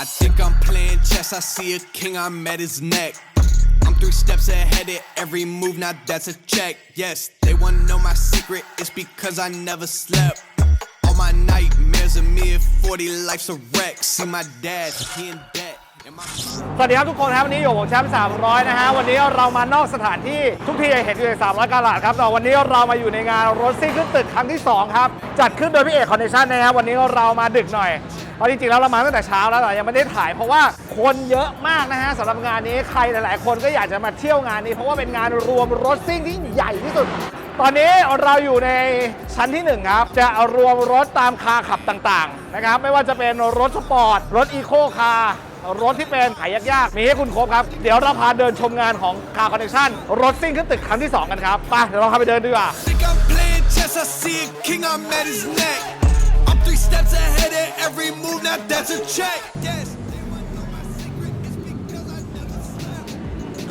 I think I'm playing chess. I see a king, I'm at his neck. I'm three steps ahead of every move, now that's a check. Yes, they wanna know my secret, it's because I never slept. All my nightmares of me at 40, life's a wreck. See my dad, he in debt. And my สวัสดีครับทุกคนครับวันนี้อยู่ผมแชมป์300 นะฮะวันนี้เรามานอกสถานที่ทุกที่เห็นอยู่ใน300กาลาดครับแต่วันนี้เรามาอยู่ในงานรถซิ่งขึ้นตึกครั้งที่ 2 ครับ จัดขึ้นโดยพี่เอกคอนเนชั่นนะครับวันนี้เรามาดึกหน่อย เพราะจริงๆแล้วเรามาตั้งแต่เช้าแล้วแต่ยังไม่ได้ถ่ายเพราะว่าคนเยอะมากนะฮะสำหรับงานนี้ใครหลาย ๆ คนก็อยากจะมาเที่ยวงานนี้ เพราะว่าเป็นงานรวมรถซิ่งที่ใหญ่ที่สุด ตอนนี้เราอยู่ในชั้นที่ 1 ครับ จะรวมรถตามคาขับต่างๆนะครับไม่ว่าจะเป็นรถสปอร์ตรถอีโคคาร์รถที่เป็นขายยากๆ มีให้คุณครบครับ เดี๋ยวเราพาเดินชมงานของ Car Connection รถซิ่งขึ้นตึกครั้งที่ 2 กันครับ ไป เดี๋ยวเราพาไปเดินดีกว่า steps ahead of every move, now that's a check. Yes,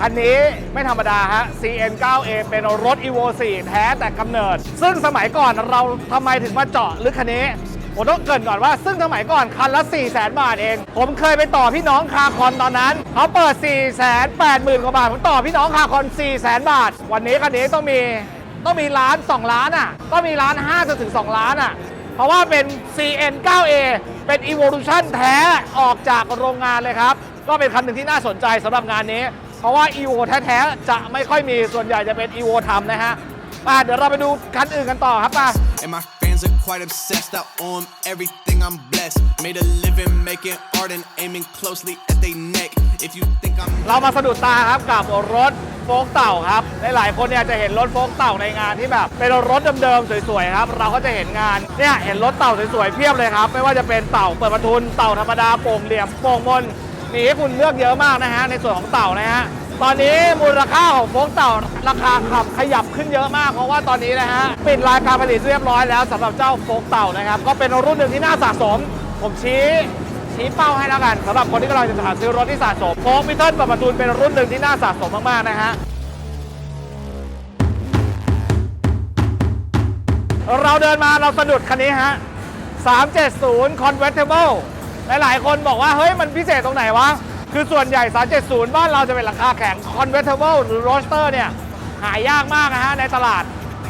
คันนี้ไม่ธรรมดาฮะ CN9A เป็นรถ Evo 4 แท้แต่กำเนิด ซึ่งสมัยก่อนเราทำไมถึงมาเจาะลึกคันนี้ ผมต้องเกรินก่อนว่า ซึ่งสมัยก่อนคันละ 4 0 0 0 0 0บาทเอง ผมเคยไปต่อพี่น้องคาคอนตอนนั้น เขาเปิด 4 8 0 0 0 0กว่าบาท ผมต่อพี่น้องคาคอน 4 0 0 0 0 0บาท วันนี้คันนี้ต้องมีต้องมีล้าน 2 ล้านอะ ต้องมีล้าน5จนถึง 2 ล้านอะ เพราะว่าเป็น CN9A เป็น Evolution แท้ออกจากโรงงานเลยครับ ก็เป็นคันหนึ่งที่น่าสนใจสำหรับงานนี้ เพราะว่า EVO แท้ๆจะไม่ค่อยมีส่วนใหญ่จะเป็น EVO ทำนะฮะป่ะเดี๋ยวเราไปดูคันอื่นกันต่อครับป่ะ And my fans are quite obsessed. I owe 'em everything I'm blessed. Made a living making art and aiming closely at their neck. If you think I'm เรามาสะดุดตาครับกับรถโฟกเต่าครับหลายๆคนเนี่ยจะเห็นรถโฟกเต่าในงานที่แบบเป็นรถเดิมๆสวยๆครับเราก็จะเห็นงานเนี่ยเห็นรถเต่าสวยๆเพียบเลยครับไม่ว่าจะเป็นเต่าเปิดประทุนเต่าธรรมดาโป่งเหลี่ยมโป่งมนมีให้คุณเลือกเยอะมากนะฮะในส่วนของเต่านะฮะตอนนี้มูลค่าของโฟกเต่าราคาขับขยับขึ้นเยอะมากเพราะว่าตอนนี้นะฮะปิดรายการผลิตเรียบร้อยแล้วสำหรับเจ้าโฟกเต่านะครับก็เป็นรุ่นหนึ่งที่น่าสะสมผมชี้ ชี้เป้าให้แล้วกันสำหรับคนที่กำลังจะหาซื้อรถที่สะสมโฟกมิเทิลปรับประตูนเป็นรุ่นหนึ่งที่น่าสะสมมากๆนะฮะเราเดินมาเราสะดุดคันนี้ฮะ 370 Convertible หลาย ๆ คนบอกว่าเฮ้ยมันพิเศษตรงไหนวะ คือส่วนใหญ่ 370 บ้านเราจะเป็นราคาแข็ง Convertible หรือ Roadster เนี่ย หายากมากนะฮะ ในตลาด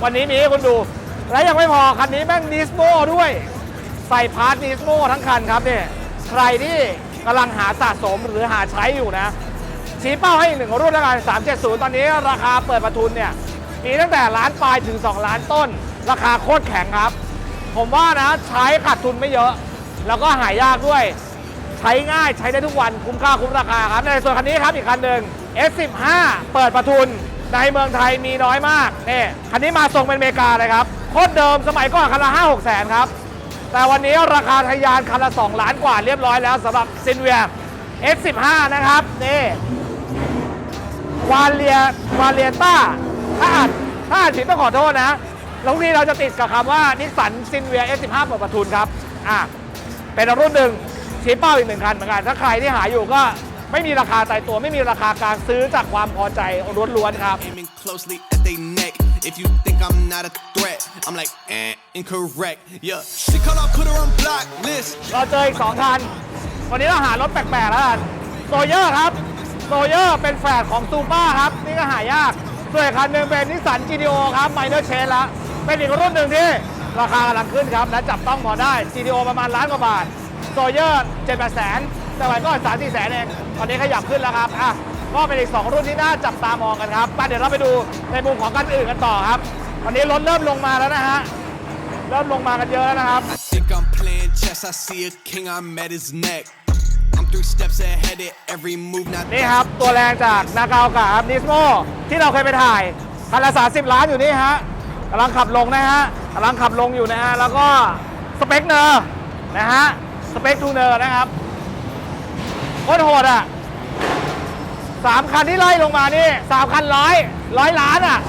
วันนี้มีให้คุณดู และยังไม่พอ คันนี้แม่งนิสโมด้วย ใส่พาร์ทนิสโมทั้งคันครับเนี่ย ใครที่กำลังหาสะสมหรือหาใช้อยู่นะ ชี้เป้าให้อีกหนึ่งรุ่นแล้วกัน370 ตอนนี้ราคาเปิดประทุนเนี่ย มีตั้งแต่ล้านปลายถึง 2 ล้านต้น ราคาโคตรแข็งครับ ผมว่านะใช้ขาดทุนไม่เยอะ แล้วก็หายากด้วย ใช้ง่ายใช้ได้ทุกวันคุ้มค่าคุ้มราคาครับ ในส่วนคันนี้ครับอีกคันหนึ่ง S15 เปิดประทุนในเมืองไทยมีน้อยมากนี่คันนี้มาทรงเป็นอเมริกาเลยครับโคตรเดิมสมัยก่อนคันละ5 6แสนครับ แต่วันนี้ราคาทะยานคันละ 2 ล้านกว่าเรียบร้อยแล้วสำหรับซินเวีย S15 นะครับ นี่วาเลียวาเลียต้าถ้าอ่านถ้าอ่านผิดต้องขอโทษนะแล้วทีเราจะติดกับคำว่านิสสันซินเวีย S15 เปิดประทุนครับ อะ เป็นรุ่นหนึ่งชี้เป้าอีกหนึ่งคันเหมือนกัน ถ้าใครที่หาอยู่ก็ไม่มีราคาตายตัว ไม่มีราคาการซื้อจากความพอใจล้วนๆครับ If you think I'm not a threat, I'm like, eh, incorrect. Yeah, she call, I put her on blacklist. เราเจออีกสองคัน วันนี้เราหารถแปลกๆแล้วกันโซเยอร์ครับโซเยอร์เป็นแฝดของซูเปอร์ครับ นี่ก็หายากส่วนอีกคันหนึ่งเป็นนิสสัน GTO ครับไมเนอร์เชนละเป็นอีกรุ่นหนึ่งที่ราคากำลังขึ้นครับ และจับต้องพอได้ GTO ประมาณล้านกว่าบาทโซเยอร์เจ็ดแปดแสนแต่ไว้ก็สามสี่แสนเอง ตอนนี้ขยับขึ้นแล้วครับอะ ก็เป็นอีก 2 รุ่นที่น่าจับตามองกันครับไปเดี๋ยวเราไปดูในมุมของกันอื่นกันต่อครับวันนี้รถเริ่มลงมาแล้วนะฮะเริ่มลงมากันเยอะแล้วนะครับ I think I'm playing chess. I see a king, I'm at his neck. I'm three steps ahead of every move. Now นี่ครับ ตัวแรงจากนากาโอกะครับนิสโมที่เราเคยไปถ่ายคันละ30ล้านอยู่นี่ฮะกำลังขับลงนะฮะกำลังขับลงอยู่นะฮะ แล้วก็สเปคเนอร์นะฮะ สเปคทูเนอร์นะครับโคตรโหดอะ สามคันที่ไล่ลงมานี่สามคันร้อยร้อยล้านอะ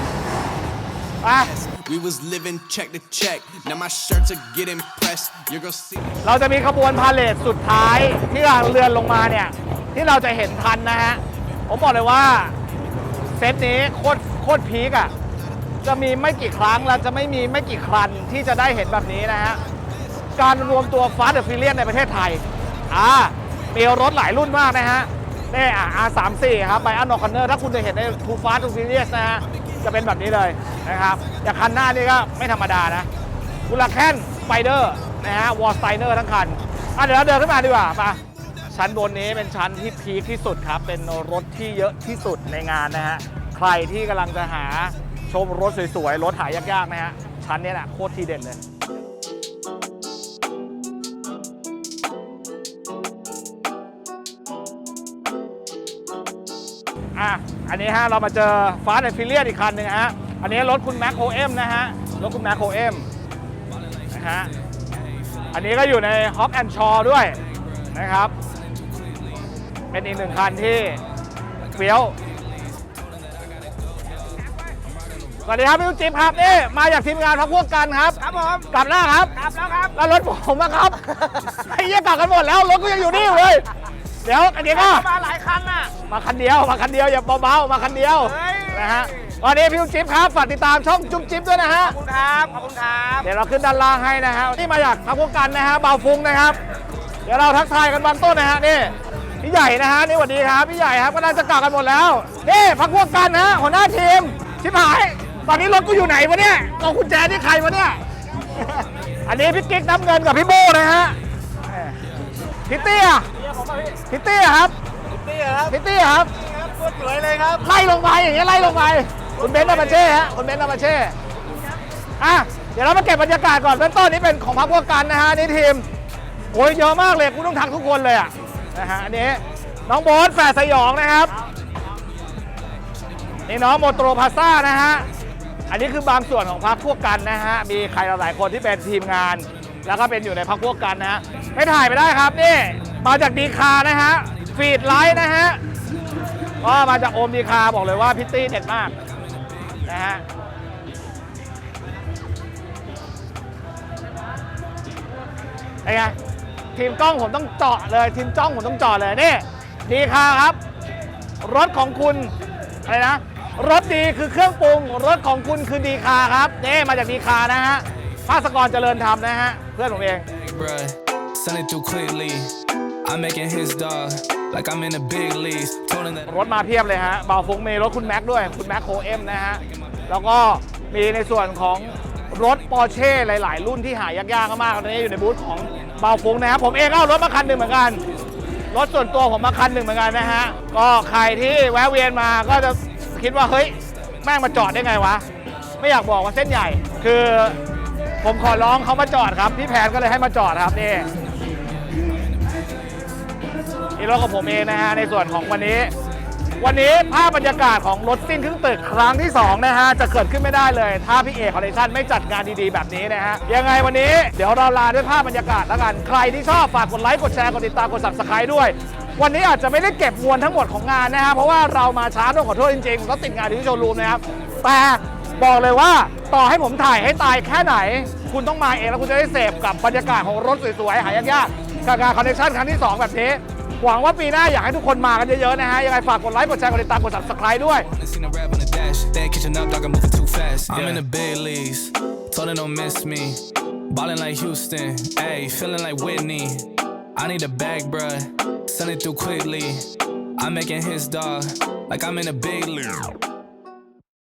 ไป we was living check to check. Now my shirts are getting pressed. You're gonna see. เราจะมีขบวนพาเลทสุดท้ายที่กำลังเรือนลงมาเนี่ย ที่เราจะเห็นทันนะฮะ ผมบอกเลยว่า เซตนี้โคตรโคตรพีกอะ่ะ จะมีไม่กี่ครั้งและจะไม่มีไม่กี่ครันที่จะได้เห็นแบบนี้นะฮะ การรวมตัวฟาสต์เดอะฟิเลียนในประเทศไทย อ่ามีรถหลายรุ่นมากนะฮะ นี่อะ R34 ครับไบอันนอคอนเนอร์ถ้าคุณจะเห็นใน Too Fast Too Furious นะฮะ จะเป็นแบบนี้เลยนะครับ อย่างคันหน้านี่ก็ไม่ธรรมดานะกุลาแคนสไปเดอร์นะฮะวอลสไตเนอร์ทั้งคันอะเดี๋ยวเราเดินขึ้นมาดีกว่าไปะชั้นบนนี้เป็นชั้นที่พีคที่สุดครับ เป็นรถที่เยอะที่สุดในงานนะฮะ ใครที่กำลังจะหาชมรถสวยๆ รถหายากๆนะฮะ ชั้นนี้แหละโคตรทีเด่นเลย อะอันนี้ฮะเรามาเจอฟาสต์แอนด์ฟิเลียอีกคันหนึ่งฮะอันนี้รถคุณแม็กโคเอ็มนะฮะรถคุณแม็กโคเอ็มนะฮะอันนี้ก็อยู่ในฮอ k แอนด์ชอด้วยนะครับ เป็นอีกหนึ่งคันที่เฟี้ยวสวัสดีครับพี่ลูกจิ๊บครับนี่มาจากทีมงานพักพวกกันครับครับผมกลับแล้วครับกลับแล้วครับแล้วรถผมอะครับไอ้เหี้ยกลับกันหมดแล้วรถก็ยังอยู่นี่อยู่เลย เดี๋ยวอันนี้ก็ มาหลายคันน่ะ มาคันเดียวมาคันเดียวอย่าเบาๆมาคันเดียวเฮ้ย นะฮะวันนี้พี่จุ๊บจิ๊บครับฝากติดตามช่องจุ๊บจิ๊บด้วยนะฮะขอบคุณครับ ขอบคุณครับเดี๋ยวเราขึ้นด้านล่างให้นะฮะนี่มาจากพักพวกกันนะฮะเบาฟุ้งนะครับ เดี๋ยวเราทักทายกันบางต้นนะฮะนี่พี่ใหญ่นะฮะนี่สวัสดีครับพี่ใหญ่ครับก็น่าจะกลับกันหมดแล้วนี่พักพวกกันนะฮะหัวหน้าทีมชิบหาย ตอนนี้รถกูอยู่ไหนวะเนี่ยเอากุญแจที่ใครวะเนี่ย อันนี้พี่กิ๊กน้ำเงินกับพี่โบนะฮะพี่เตี้ย พี่เตี้ยครับนี่ครับพี่เตี้ยครับครับตัวสวยเลยครับไล่ลงไปอย่างเงี้ยไล่ลงไปคุณเบนซ์อามาเช่ฮะคุณเบนซ์อามาเช่อะเดี๋ยวเรามาเก็บบรรยากาศก่อนเบื้องต้นนี้เป็นของพักพวกกันนะฮะนี่ทีมโอ้ยเยอะมากเลยกูต้องทักทุกคนเลยอะนะฮะอันนี้น้องโบ๊ทแฝดสยองนะครับนี่น้องโมโตรพาซ่านะฮะอันนี้คือบางส่วนของพักพวกกันนะฮะมีใครหลายๆคนที่เป็นทีมงาน แล้วก็เป็นอยู่ในพักพวกกันนะฮะไม่ถ่ายไปได้ครับนี่ มาจากดีคานะฮะฟีดไลท์นะฮะก็มาจากโอมดีคาบอกเลยว่าพิตตี้เด็ดมากนะฮะไงทีมกล้องผมต้องเจาะเลย ทีมจ้องผมต้องเจาะเลยนี่ดีคาครับ รถของคุณอะไรนะรถดีคือเครื่องปรุงรถของคุณคือดีคาครับนี่มาจากดีคานะฮะภาสกรเจริญธรรมนะฮะเพื่อนผมเอง bruh. Send it through quickly. I'm making his dog like I'm in the big leagues. Told him that. รถมาเพียบเลยฮะเบาฟุ้งมีรถคุณแม็กด้วย คุณแม็กโคเอ็มนะฮะ แล้วก็มีในส่วนของรถปอร์เช่หลาย ๆ รุ่นที่หายากๆมากๆตอนนี้อยู่ในบูธของเบาฟุ้งนะครับ ผมเองก็เอารถมาคันหนึ่งเหมือนกัน รถส่วนตัวผมมาคันหนึ่งเหมือนกันนะฮะ ก็ใครที่แวะเวียนมาก็จะคิดว่าเฮ้ยแม่งมาจอดได้ไงวะ ไม่อยากบอกว่าเส้นใหญ่ คือผมขอร้องเขามาจอดครับ พี่แพนก็เลยให้มาจอดครับนี่ นี่รถของผมเองนะฮะในส่วนของวันนี้ วันนี้ภาพบรรยากาศของรถซิ่งครึ่งตึกครั้งที่2นะฮะจะเกิดขึ้นไม่ได้เลย ถ้าพี่เอกคอนเนคชั่นไม่จัดงานดีๆแบบนี้นะฮะยังไงวันนี้เดี๋ยวเราลาด้วยภาพบรรยากาศแล้วกันใครที่ชอบฝากกดไลค์กดแชร์กดติดตามกด subscribe ด้วย วันนี้อาจจะไม่ได้เก็บมวลทั้งหมดของงานนะฮะเพราะว่าเรามาช้าต้องขอโทษจริงๆรถติดงานที่โชว์รูมนะครับแต่บอกเลยว่าต่อให้ผมถ่ายให้ตายแค่ไหน คุณต้องมาเองแล้วคุณจะได้เสพกับบรรยากาศของรถสวยๆหายากๆกับงานคอนเนคชั่นครั้งที่สองแบบนี้ หวังว่าปีหน้าอยากให้ทุกคนมากันเยอะๆนะฮะ ยังไงฝากกดไลค์ กดแชร์ กดติดตาม กด subscribe ด้วย They seen the rap on the dash. They ain't catching up, dog. I'm moving too fast. I'm in the big leagues. Told them don't miss me. Ballin' like Houston. Ayy, feeling like Whitney. I need a bag, bruh. Send it through quickly. I'm making his dog like I'm in a big league.